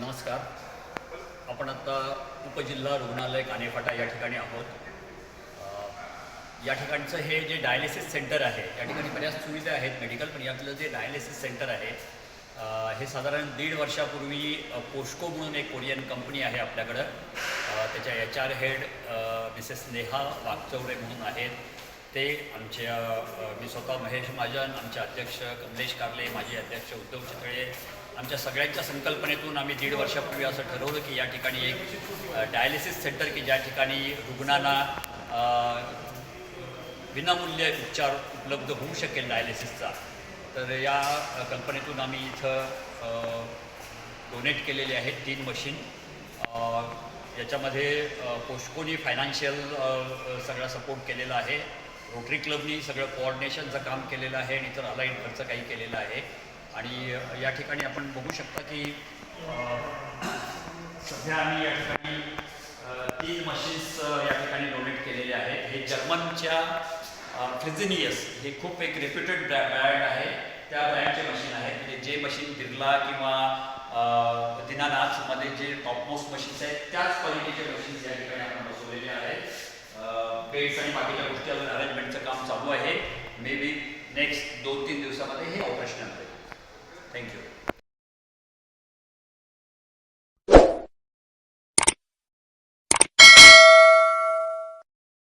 नमस्कार. आपण आत्ता उपजिल्हा रुग्णालय कानेफाटा या ठिकाणी आहोत. या ठिकाणचं हे जे डायलिसिस सेंटर आहे या ठिकाणी बऱ्याच सुविधा आहेत मेडिकल पण यातलं जे डायलिसिस सेंटर आहे हे साधारण दीड वर्षापूर्वी अ, पोस्को म्हणून एक कोरियन कंपनी आहे आपल्याकडं. त्याच्या H R head Mrs Neha Wagchaure म्हणून आहेत. ते आमच्या मी स्वतः महेश महाजन आमचे अध्यक्ष कमलेश कारले माजी अध्यक्ष उद्धव चितळे आमच्या सगळ्यांच्या संकल्पनेतून आम्ही दीड वर्षापूर्वी असं ठरवलं की या ठिकाणी एक डायलिसिस सेंटर की ज्या ठिकाणी रुग्णांना विनामूल्य उपचार उपलब्ध होऊ शकेल डायलिसिसचा तर या कल्पनेतून आम्ही इथं डोनेट केलेले आहेत तीन मशीन याच्यामध्ये पोस्कोनी फायनान्शियल सगळा सपोर्ट केलेला आहे. रोटरी क्लबनी सगळं कोऑर्डिनेशनचं काम केलेलं आहे आणि इतर अलाईन खर्च काही केलेला आहे. आणि या ठिकाणी आपण बघू शकता की सध्या आम्ही या ठिकाणी तीन मशीन्स या ठिकाणी डोनेट केलेले आहेत. हे जर्मनच्या फ्रिझिनियस हे खूप एक रेप्युटेड ब्रँड आहे. त्या ब्रँडचे मशीन आहे म्हणजे जे मशीन बिर्ला किंवा दिनानाथमध्ये जे टॉपमोस्ट मशीन्स आहेत त्याच क्वालिटीचे मशीन्स या ठिकाणी आपण बसवलेले आहेत पेट्स आणि बाकीच्या गोष्टी अजून अरेंजमेंटचं काम चालू आहे. मे बी नेक्स्ट दोन तीन दिवसामध्ये हे ऑपरेशनल होईल थँक्यू